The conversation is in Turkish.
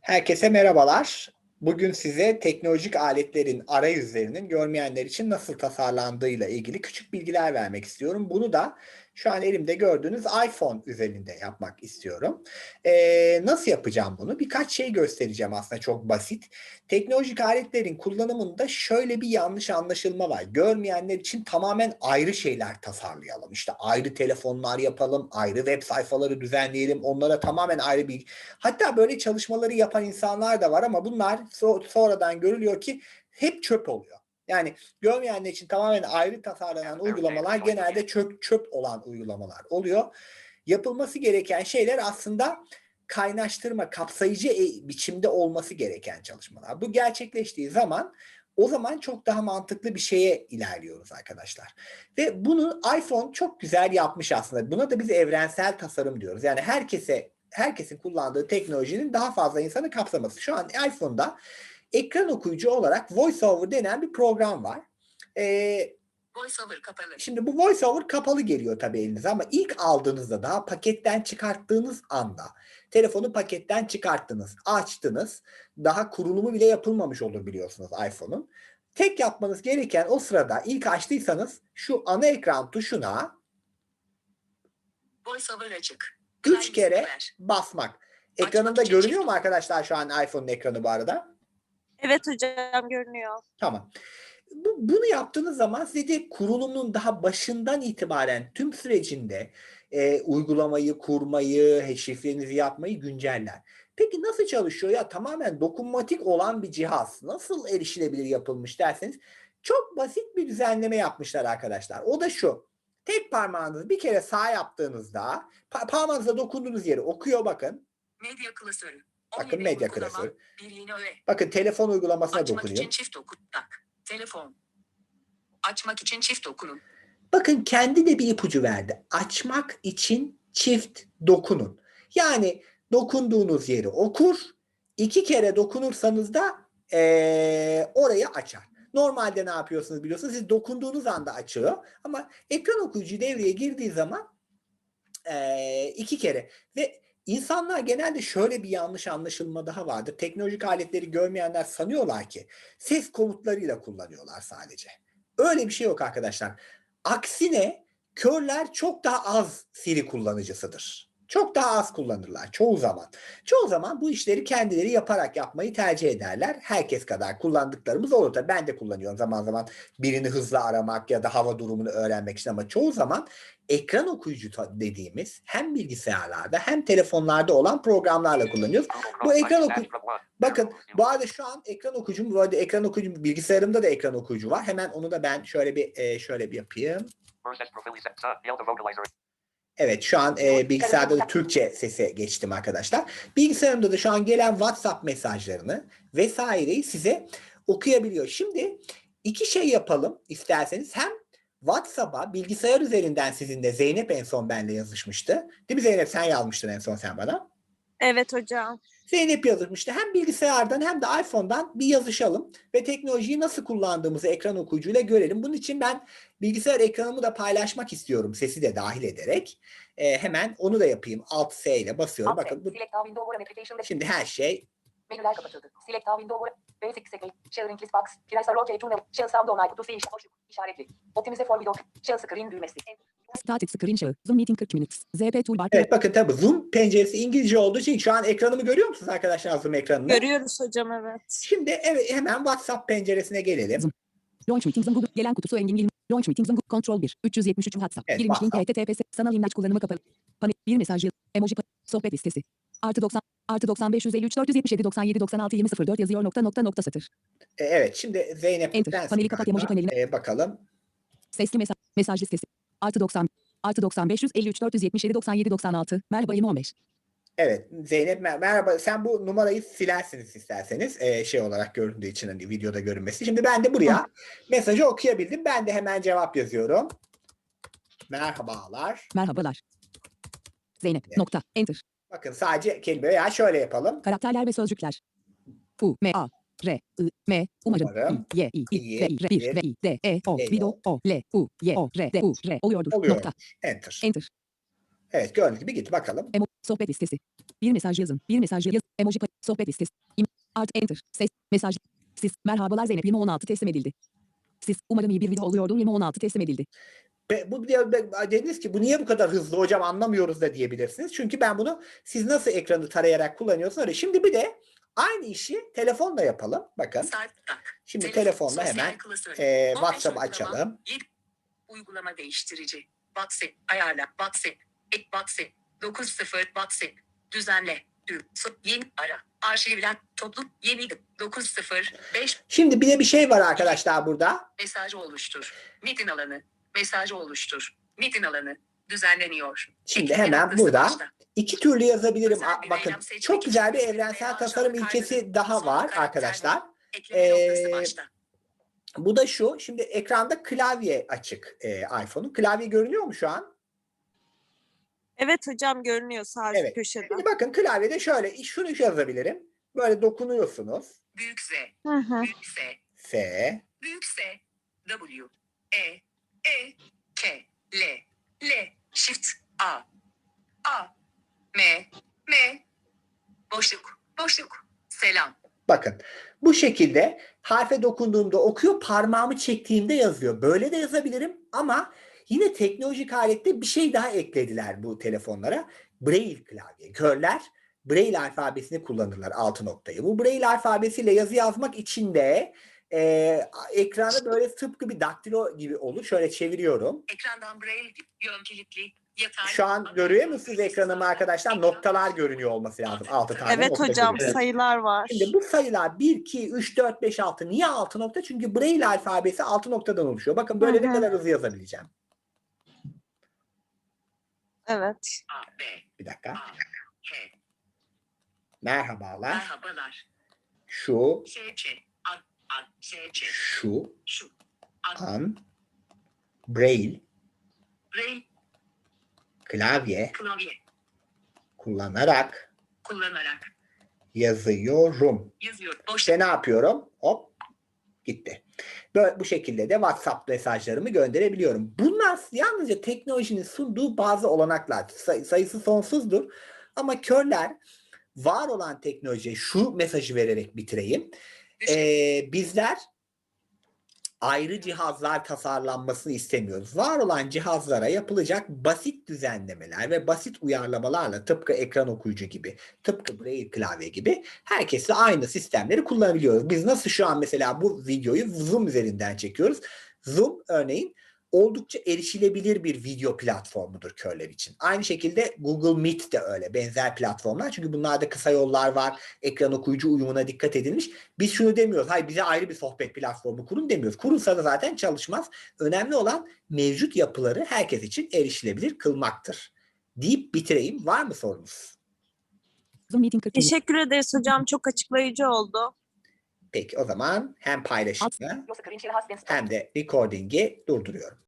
Herkese merhabalar. Bugün size teknolojik aletlerin arayüzlerinin görmeyenler için nasıl tasarlandığıyla ilgili küçük bilgiler vermek istiyorum. Bunu da şu an elimde gördüğünüz iPhone üzerinde yapmak istiyorum. Ee, nasıl yapacağım bunu? Birkaç şey göstereceğim aslında çok basit. Teknolojik aletlerin kullanımında şöyle bir yanlış anlaşılma var. Görmeyenler için tamamen ayrı şeyler tasarlayalım. İşte ayrı telefonlar yapalım, ayrı web sayfaları düzenleyelim. Onlara tamamen ayrı bir... Hatta böyle çalışmaları yapan insanlar da var ama bunlar so- sonradan görülüyor ki hep çöp oluyor. Yani görmeyenler için tamamen ayrı tasarlanan uygulamalar genelde çöp çöp olan uygulamalar oluyor. Yapılması gereken şeyler aslında kaynaştırma, kapsayıcı e- biçimde olması gereken çalışmalar. Bu gerçekleştiği zaman o zaman çok daha mantıklı bir şeye ilerliyoruz arkadaşlar. Ve bunu iPhone çok güzel yapmış aslında. Buna da biz evrensel tasarım diyoruz. Yani herkese herkesin kullandığı teknolojinin daha fazla insanı kapsaması. Şu an iPhone'da ekran okuyucu olarak VoiceOver denen bir program var. Ee, VoiceOver kapalı. Şimdi bu VoiceOver kapalı geliyor tabii elinize ama ilk aldığınızda daha paketten çıkarttığınız anda telefonu paketten çıkarttınız, açtınız. Daha kurulumu bile yapılmamış olur biliyorsunuz iPhone'un. Tek yapmanız gereken o sırada ilk açtıysanız şu ana ekran tuşuna VoiceOver açık. üç kere basmak. Ekranında görünüyor mu arkadaşlar şu an iPhone'un ekranı bu arada? Evet hocam görünüyor. Tamam. Bu, bunu yaptığınız zaman size kurulumun daha başından itibaren tüm sürecinde e, uygulamayı kurmayı, şifrenizi yapmayı günceller. Peki nasıl çalışıyor? Ya tamamen dokunmatik olan bir cihaz nasıl erişilebilir yapılmış derseniz çok basit bir düzenleme yapmışlar arkadaşlar. O da şu. Tek parmağınızı bir kere sağ yaptığınızda pa- parmağınızla dokunduğunuz yeri okuyor bakın. Medya klasörü. Bakın 17 medya öğe. Bakın telefon uygulamasına Açmak dokunuyor. için çift dokun. Tak. Telefon. Açmak için çift dokunun. Bakın kendi de bir ipucu verdi. Açmak için çift dokunun. Yani dokunduğunuz yeri okur. iki kere dokunursanız da eee, orayı açar. Normalde ne yapıyorsunuz biliyorsunuz? Siz dokunduğunuz anda açıyor. Ama ekran okuyucu devreye girdiği zaman eee, iki kere ve insanlar genelde şöyle bir yanlış anlaşılma daha vardır. Teknolojik aletleri görmeyenler sanıyorlar ki ses komutlarıyla kullanıyorlar sadece. Öyle bir şey yok arkadaşlar. Aksine körler çok daha az Siri kullanıcısıdır. Çok daha az kullanırlar çoğu zaman. Çoğu zaman bu işleri kendileri yaparak yapmayı tercih ederler. Herkes kadar kullandıklarımız olur da ben de kullanıyorum zaman zaman birini hızlı aramak ya da hava durumunu öğrenmek için ama çoğu zaman ekran okuyucu dediğimiz hem bilgisayarlarda hem telefonlarda olan programlarla kullanıyoruz. Bu ekran oku- Bakın bu arada şu an ekran okuyucum, bu arada ekran okuyucum bilgisayarımda da ekran okuyucu var. Hemen onu da ben şöyle bir e, şöyle bir yapayım. Evet şu an e, bilgisayarda da Türkçe sese geçtim arkadaşlar. Bilgisayarımda da şu an gelen WhatsApp mesajlarını vesaireyi size okuyabiliyor. Şimdi iki şey yapalım isterseniz. Hem WhatsApp'a bilgisayar üzerinden sizinle Zeynep en son benle yazışmıştı. Değil mi Zeynep sen yazmıştın en son sen bana. Evet hocam. Zeynep yazmıştı. Hem bilgisayardan hem de iPhone'dan bir yazışalım ve teknolojiyi nasıl kullandığımızı ekran okuyucuyla görelim. Bunun için ben bilgisayar ekranımı da paylaşmak istiyorum sesi de dahil ederek. Ee, hemen onu da yapayım. Alt S ile basıyorum. Bakın bu, şimdi her şey menüler kapatıldı. Select all window basic setting. Sharing list box. Locate to now. Share sound on icon to see iş- boşluk işaretli. Optimize for video. Share screen düğmesi. Static screen share. Zoom meeting 40 minutes. ZP toolbar. Evet bakın tabii Zoom penceresi İngilizce olduğu için şu an ekranımı görüyor musunuz arkadaşlar Zoom ekranını? Görüyoruz hocam evet. Şimdi evet hemen WhatsApp penceresine gelelim. Zoom. Launch meeting Zoom Google. Gelen kutusu Engin Gil. Launch meeting Zoom Google. Control 1. 373 WhatsApp. Evet, Girilmiş link. HTTPS. Sanal imleç kullanımı kapalı. Panel. Bir mesaj. yıl- Emoji. Sohbet listesi. Artı 90. Artı 90 553 477 97 96 20 04 yazıyor nokta nokta nokta satır. Ee, evet şimdi Zeynep Enter. sensin Paneli kapat, emoji paneline. Ee, bakalım. Sesli mesaj. Mesaj listesi. Artı 90. Artı 90 553 477 97 96. Merhaba 15. Evet Zeynep mer- merhaba sen bu numarayı silersiniz isterseniz ee, şey olarak göründüğü için hani videoda görünmesi. Şimdi ben de buraya mesajı okuyabildim. Ben de hemen cevap yazıyorum. Merhabalar. Merhabalar. Zeynep. Evet. Nokta. Enter. Bakın sadece kelime veya şöyle yapalım. Karakterler ve sözcükler. U, M, A, R, I, M, umarım, Umarım. I, Y, I, İ, R, R, 1, bir, R, I, D, E, O, Video, O. L, U, Y, O, R, D, U, R, oluyordur, Oluyor. nokta, Enter. enter. Evet gördüğünüz gibi gitti bakalım. Emo sohbet listesi. Bir mesaj yazın. Bir mesaj yaz. Emoji sohbet listesi. İm artı enter. Ses. Mesaj. Siz. Merhabalar Zeynep 2016 teslim edildi. Siz. Umarım iyi bir video oluyordur 2016 teslim edildi. Be- bu dediniz ki bu niye bu kadar hızlı hocam anlamıyoruz da diyebilirsiniz. Çünkü ben bunu siz nasıl ekranı tarayarak kullanıyorsunuz öyle. Şimdi bir de aynı işi telefonla yapalım. Bakın. Şimdi Telefon, telefonla hemen e, 15 WhatsApp açalım. Uygulama değiştirici. WhatsApp. Ayarla. WhatsApp. Ek WhatsApp. 90 WhatsApp. Düzenle. Yeni ara. Arşivlen. Toplum. Yeni. 905. Şimdi bir de bir şey var arkadaşlar burada. Mesaj oluştur. Metin alanı. Mesaj oluştur. Metin alanı. Düzenleniyor. Şimdi Ekleme hemen burada. İki türlü yazabilirim. Bir Bakın çok güzel bir evrensel tasarım ilkesi daha var arkadaşlar. Ee. Bu da şu. Şimdi ekranda klavye açık e, iPhone'un. Klavye görünüyor mu şu an? Evet hocam görünüyor sağ üst Evet. köşede. Şimdi bakın klavyede şöyle şunu yazabilirim. Böyle dokunuyorsunuz. Büyük Z. Hı hı. Büyük Z. F, Büyük S. W. E. E. K. L. L. Shift. A. A. M. M. Boşluk. Boşluk. Selam. Bakın bu şekilde harfe dokunduğumda okuyor, parmağımı çektiğimde yazıyor. Böyle de yazabilirim ama yine teknolojik alette bir şey daha eklediler bu telefonlara. Braille klavye. Körler Braille alfabesini kullanırlar altı noktayı. Bu Braille alfabesiyle yazı yazmak için de e, ekranda böyle tıpkı bir daktilo gibi olur. Şöyle çeviriyorum. Ekrandan Braille yön kilitli. Yatay. Şu an görüyor musunuz ekranımı arkadaşlar? Noktalar görünüyor olması lazım. Altı tane Evet nokta hocam görünüyor. sayılar var. Şimdi bu sayılar 1, 2, 3, 4, 5, 6 niye 6 nokta? Çünkü Braille alfabesi 6 noktadan oluşuyor. Bakın böyle ne kadar hızlı yazabileceğim. Evet. A. B. Bir dakika. A. H. Merhabalar. Merhabalar. Şu, S. Ç. Şu an Braille Braille klavye klavye kullanarak kullanarak yazıyorum. yazıyor. Boş. İşte ne yapıyorum? Hop gitti. Böyle bu şekilde de WhatsApp mesajlarımı gönderebiliyorum. Bunlar yalnızca teknolojinin sunduğu bazı olanaklar. Say- sayısı sonsuzdur. Ama körler var olan teknolojiye şu mesajı vererek bitireyim. Ee, bizler ayrı cihazlar tasarlanmasını istemiyoruz. Var olan cihazlara yapılacak basit düzenlemeler ve basit uyarlamalarla tıpkı ekran okuyucu gibi, tıpkı Braille klavye gibi herkesle aynı sistemleri kullanabiliyoruz. Biz nasıl şu an mesela bu videoyu Zoom üzerinden çekiyoruz. Zoom örneğin oldukça erişilebilir bir video platformudur körler için. Aynı şekilde Google Meet de öyle benzer platformlar. Çünkü bunlarda kısa yollar var. Ekran okuyucu uyumuna dikkat edilmiş. Biz şunu demiyoruz. Hayır bize ayrı bir sohbet platformu kurun demiyoruz. Kurulsa da zaten çalışmaz. Önemli olan mevcut yapıları herkes için erişilebilir kılmaktır. Deyip bitireyim. Var mı sorunuz? Zoom meeting 40 Teşekkür ederiz hocam çok açıklayıcı oldu. Peki o zaman hem paylaşımı hem de recording'i durduruyorum.